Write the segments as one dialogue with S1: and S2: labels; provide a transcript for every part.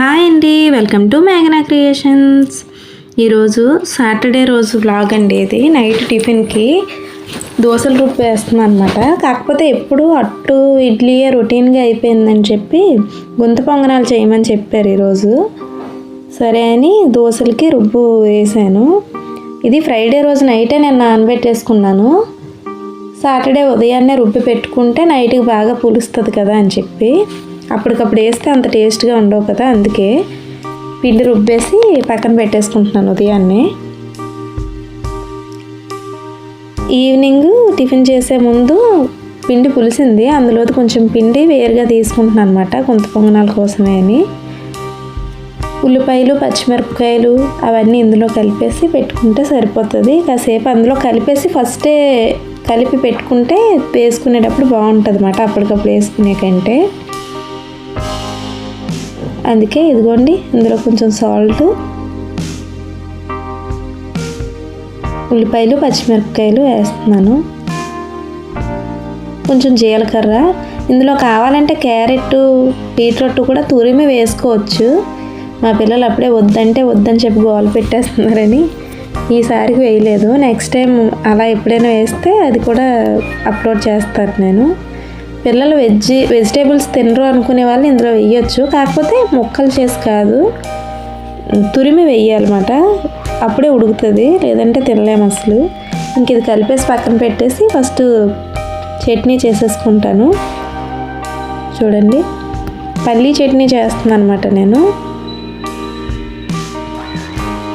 S1: Hi అండి welcome to మేఘనా creations. ఈరోజు సాటర్డే రోజు వ్లాగ్ అండి ఇది. నైట్ టిఫిన్కి దోశలు రుబ్బు వేస్తున్నాను అనమాట కాకపోతే ఎప్పుడు అట్టు ఇడ్లీయే రొటీన్గా అయిపోయిందని చెప్పి గుంత పొంగనాలు చేయమని చెప్పారు ఈరోజు. సరే అని దోశలకి రుబ్బు వేసాను. ఇది ఫ్రైడే రోజు నైటే నేను నానబెట్టేసుకున్నాను. సాటర్డే ఉదయాన్నే రుబ్బి పెట్టుకుంటే నైట్కి బాగా పులుస్తుంది కదా అని చెప్పి. అప్పటికప్పుడు వేస్తే అంత టేస్ట్గా ఉండవు కదా అందుకే పిండి రుబ్బేసి పక్కన పెట్టేసుకుంటున్నాను ఉదయాన్నే. ఈవినింగ్ టిఫిన్ చేసే ముందు పిండి పులిసింది అందులో కొంచెం పిండి వేరుగా తీసుకుంటున్నాను అనమాట కొంత పొంగనాల కోసమే అని. ఉల్లిపాయలు పచ్చిమిరపకాయలు అవన్నీ ఇందులో కలిపేసి పెట్టుకుంటే సరిపోతుంది. కాసేపు అందులో కలిపేసి ఫస్టే కలిపి పెట్టుకుంటే వేసుకునేటప్పుడు బాగుంటుంది అన్నమాట అప్పటికప్పుడు వేసుకునే కంటే. అందుకే ఇదిగోండి ఇందులో కొంచెం సాల్ట్ ఉల్లిపాయలు పచ్చిమిరపకాయలు వేస్తున్నాను. కొంచెం జీలకర్ర ఇందులో కావాలంటే క్యారెట్ బీట్రూట్ కూడా తురిమి వేసుకోవచ్చు. మా పిల్లలు అప్పుడే వద్దంటే వద్దని చెప్పి గోల పెట్టేస్తున్నారని. ఈసారికి వేయలేదు. నెక్స్ట్ టైం అలా ఎప్పుడైనా వేస్తే అది కూడా అప్లోడ్ చేస్తాను నేను. పిల్లలు వెజ్ వెజిటేబుల్స్ తినరు అనుకునే వాళ్ళు ఇందులో వేయొచ్చు కాకపోతే ముక్కలు చేసి కాదు తురిమి వేయాలన్నమాట అప్పుడే ఉడుకుతుంది లేదంటే తినలేము అసలు. ఇంక ఇది కలిపేసి పక్కన పెట్టేసి ఫస్ట్ చట్నీ చేసేసుకుంటాను. చూడండి. పల్లీ చట్నీ చేస్తున్నాను అనమాట నేను.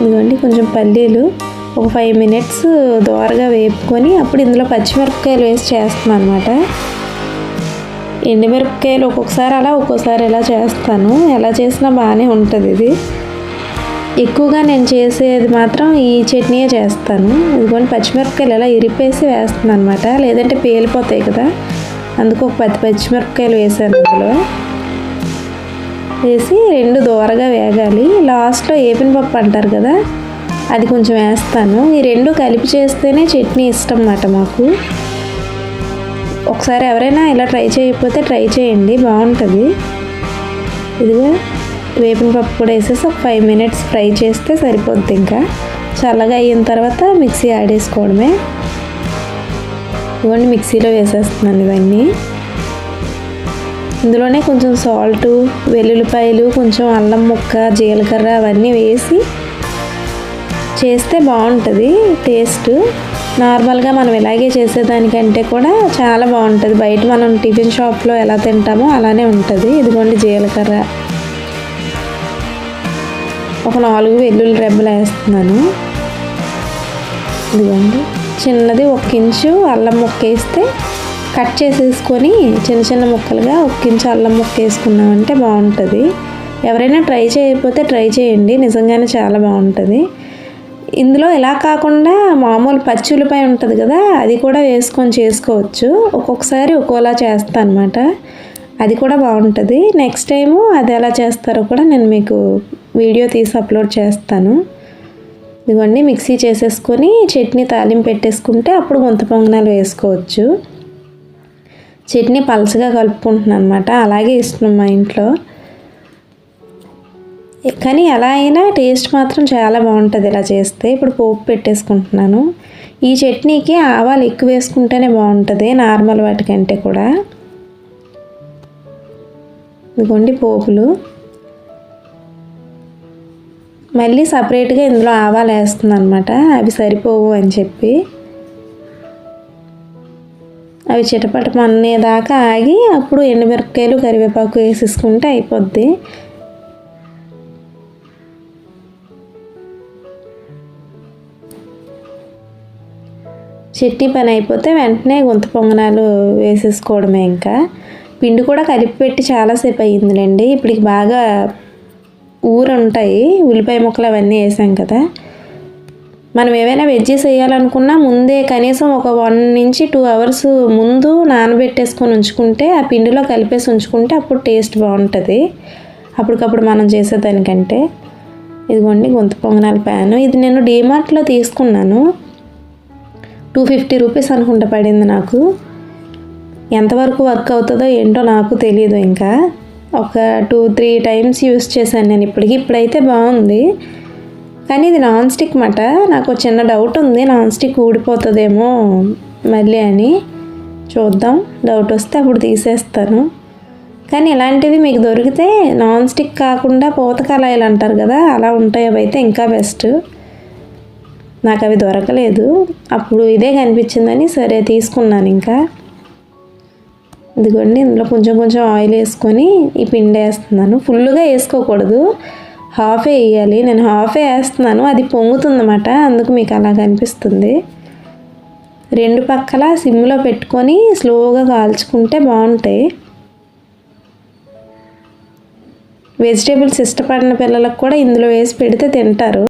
S1: ఇదిగోండి కొంచెం పల్లీలు ఒక ఫైవ్ మినిట్స్ దోరగా వేపుకొని అప్పుడు ఇందులో పచ్చిమిరపకాయలు వేసి చేస్తున్నాను అనమాట ఎండుమిరపకాయలు ఒక్కొక్కసారి అలా ఒక్కోసారి ఇలా చేస్తాను. ఎలా చేసినా బాగానే ఉంటుంది ఇది. ఎక్కువగా నేను చేసేది మాత్రం ఈ చట్నీయే చేస్తాను. ఇదిగోండి పచ్చిమిరపకాయలు ఎలా ఇరిపేసి వేస్తాను అనమాట లేదంటే పేలిపోతాయి కదా. అందుకు ఒక పది పచ్చిమిరపకాయలు వేసాను అందులో వేసి రెండు దూరగా వేగాలి. లాస్ట్లో ఏపిన పప్పు అంటారు కదా అది కొంచెం వేస్తాను. ఈ రెండు కలిపి చేస్తేనే చట్నీ ఇష్టం అన్నమాట మాకు. ఒకసారి ఎవరైనా ఇలా ట్రై చేయకపోతే ట్రై చేయండి బాగుంటుంది. ఇదిగో వేపిన పప్పు కూడా వేసేసి ఒక ఫైవ్ మినిట్స్ ఫ్రై చేస్తే సరిపోద్ది ఇంకా. చల్లగా అయిన తర్వాత మిక్సీ ఆడేసుకోవడమే ఇవన్నీ మిక్సీలో వేసేస్తున్నాను ఇవన్నీ. ఇందులోనే కొంచెం సాల్ట్ వెల్లుల్లిపాయలు కొంచెం అల్లం ముక్క జీలకర్ర అవన్నీ వేసి చేస్తే బాగుంటుంది టేస్ట్. నార్మల్గా మనం ఇలాగే చేసేదానికంటే కూడా చాలా బాగుంటుంది. బయట మనం టిఫిన్ షాప్లో ఎలా తింటామో అలానే ఉంటుంది. ఇదిగోండి జీలకర్ర. ఒక నాలుగు వెల్లుల్లి రెబ్బలు వేస్తున్నాను. ఇదిగోండి. చిన్నది ఒక ఇంచు అల్లం ముక్క వేస్తే కట్ చేసేసుకొని చిన్న చిన్న ముక్కలుగా ఒక ఇంచు అల్లం ముక్క వేసుకున్నామంటే బాగుంటుంది. ఎవరైనా ట్రై చేయకపోతే ట్రై చేయండి. నిజంగానే చాలా బాగుంటుంది. ఇందులో ఇలా కాకుండా మామూలు పచ్చి ఉల్లిపాయ ఉంటుంది కదా అది కూడా వేసుకొని చేసుకోవచ్చు. ఒక్కొక్కసారి ఒక్కోలా చేస్తాను అనమాట అది కూడా బాగుంటుంది. నెక్స్ట్ టైము అది ఎలా చేస్తారో కూడా నేను మీకు వీడియో తీసి అప్లోడ్ చేస్తాను. ఇదిగోండి మిక్సీ చేసేసుకొని చట్నీ తాలింపు పెట్టేసుకుంటే అప్పుడు గుంత పొంగనాలు వేసుకోవచ్చు. చట్నీ పలసగా కలుపుకుంటున్నాను అనమాట అలాగే ఇష్టం మా ఇంట్లో. కానీ ఎలా అయినా టేస్ట్ మాత్రం చాలా బాగుంటుంది ఇలా చేస్తే. ఇప్పుడు పోపు పెట్టేసుకుంటున్నాను. ఈ చట్నీకి ఆవాలు ఎక్కువ వేసుకుంటేనే బాగుంటుంది నార్మల్ వాటికంటే కూడా. ఇదిగోండి పోపులు. మళ్ళీ సపరేట్గా ఇందులో ఆవాలు వేస్తుంది అనమాట అవి సరిపోవు అని చెప్పి. అవి చిటపట మన్నేదాకా ఆగి అప్పుడు ఎండుమిరపకాయలు కరివేపాకు వేసేసుకుంటే అయిపోద్ది. చట్నీ పని అయిపోతే వెంటనే గుంత పొంగనాలు వేసేసుకోవడమే ఇంకా. పిండి కూడా కలిపి పెట్టి చాలాసేపు అయ్యిందిలేండి. ఇప్పటికి బాగా ఊరు ఉంటాయి ఉల్లిపాయ ముక్కలు అవన్నీ వేసాం కదా. మనం ఏవైనా వెజ్జెస్ వేయాలనుకున్నా ముందే కనీసం ఒక వన్ నుంచి టూ అవర్స్ ముందు నానబెట్టేసుకొని ఉంచుకుంటే ఆ పిండిలో కలిపేసి ఉంచుకుంటే అప్పుడు టేస్ట్ బాగుంటుంది. అప్పటికప్పుడు మనం చేసేదానికంటే. ఇదిగోండి గుంత పొంగనాల ప్యాను. ఇది నేను డీమార్ట్లో తీసుకున్నాను. టూ ఫిఫ్టీ రూపీస్ అనుకుంటా పడింది నాకు. ఎంతవరకు వర్క్ అవుతుందో ఏంటో నాకు తెలియదు ఇంకా. ఒక టూ త్రీ టైమ్స్ యూస్ చేశాను నేను ఇప్పటికి. ఇప్పుడైతే బాగుంది. కానీ ఇది నాన్ స్టిక్ మాట. నాకు చిన్న డౌట్ ఉంది. నాన్ స్టిక్ ఊడిపోతుందేమో మళ్ళీ అని. చూద్దాం. డౌట్ వస్తే అప్పుడు తీసేస్తాను. కానీ ఇలాంటివి మీకు దొరికితే నాన్ స్టిక్ కాకుండా పూత అంటారు కదా అలా ఉంటాయి అవి అయితే ఇంకా బెస్ట్. నాకు అవి దొరకలేదు. అప్పుడు ఇదే కనిపించిందని సరే తీసుకున్నాను ఇంకా. ఇదిగోండి ఇందులో కొంచెం కొంచెం ఆయిల్ వేసుకొని ఈ పిండి వేస్తున్నాను. ఫుల్గా వేసుకోకూడదు. హాఫే వేయాలి. నేను హాఫే వేస్తున్నాను. అది పొంగుతుందన్నమాట. అందుకు మీకు అలా కనిపిస్తుంది. రెండు పక్కల సిమ్లో పెట్టుకొని స్లోగా కాల్చుకుంటే బాగుంటాయి. వెజిటేబుల్స్ ఇష్టపడిన పిల్లలకు కూడా ఇందులో వేసి పెడితే తింటారు.